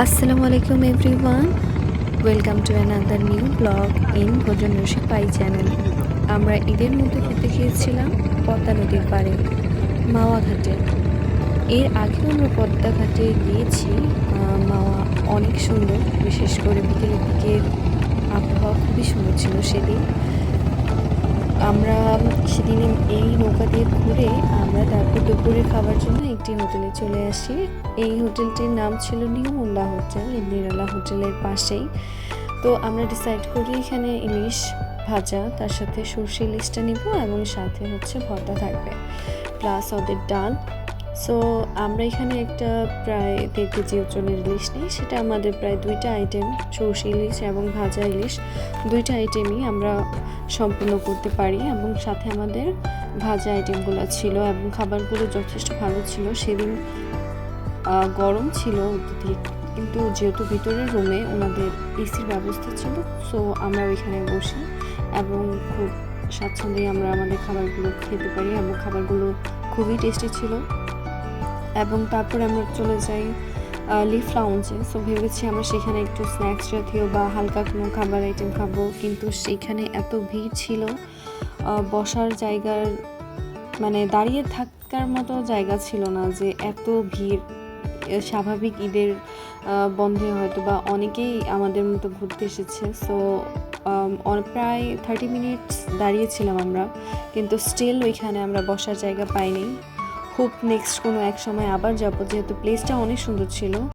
আসসালামু আলাইকুম everyone welcome to another new blog in ভোজন রসিক পাই চ্যানেল আমরা ঈদের মধ্যে ঘুরতে গিয়েছিলাম পদ্মা নদীর পাড়ে, মাওয়া ঘাটে। এর আগেও আমরা পদ্মা ঘাটে গিয়েছি মাওয়া অনেক সুন্দর, বিশেষ করে বিকেলের দিকের আবহাওয়া খুবই সুন্দর ছিল সেদিন। আমরা সেদিন এই নৌকা দিয়ে ঘুরে আমরা তারপর দুপুরে খাবার জন্য একটি হোটেলে চলে আসি। এই হোটেলটির নাম ছিল নিউমুল্লা হোটেল নিরালা হোটেলের পাশেই। তো আমরা ডিসাইড করি এখানে ইলিশ ভাজা, তার সাথে সর্ষে ইলিশটা নিব এবং সাথে হচ্ছে ভর্তা থাকবে। প্লাস ওদের ডাল। সো আমরা এখানে একটা প্রায় দেড় কেজি ওজনের ইলিশ নিই, সেটা আমাদের প্রায় দুইটা আইটেম সর্ষে ইলিশ এবং ভাজা ইলিশ, দুইটা আইটেমই আমরা সম্পূর্ণ করতে পারি এবং সাথে আমাদের ভাজা আইটেমগুলো ছিল এবং খাবারগুলো যথেষ্ট ভালো ছিল। সেদিন গরম ছিল অত্যধিক, কিন্তু যেহেতু ভিতরের রুমে ওনাদের এসির ব্যবস্থা ছিল সো আমরা ওইখানে বসি এবং খুব স্বাচ্ছন্দ্যে আমরা আমাদের খাবারগুলো খেতে পারি এবং খাবারগুলো খুবই টেস্টি ছিল। এবং তারপরে আমরা চলে যাই লিফ লাউঞ্জে সো ভেবেছি আমরা সেখানে একটু স্ন্যাক্স জাতীয় বা হালকা কোনো খাবার আইটেম খাব। কিন্তু সেখানে এত ভিড় ছিল বসার জায়গার মানে দাঁড়িয়ে থাকার মতো জায়গা ছিল না যে এত ভিড়। স্বাভাবিক ঈদের বন্ধে হয়তো বা অনেকেই আমাদের মতো ঘুরতে এসেছে। সো প্রায় থার্টি মিনিটস দাঁড়িয়েছিলাম আমরা। কিন্তু স্টিল ওইখানে আমরা বসার জায়গা পাইনি। খুব নেক্সট কোনো এক সময় আবার যাব যেহেতু প্লেসটা অনেক সুন্দর ছিল।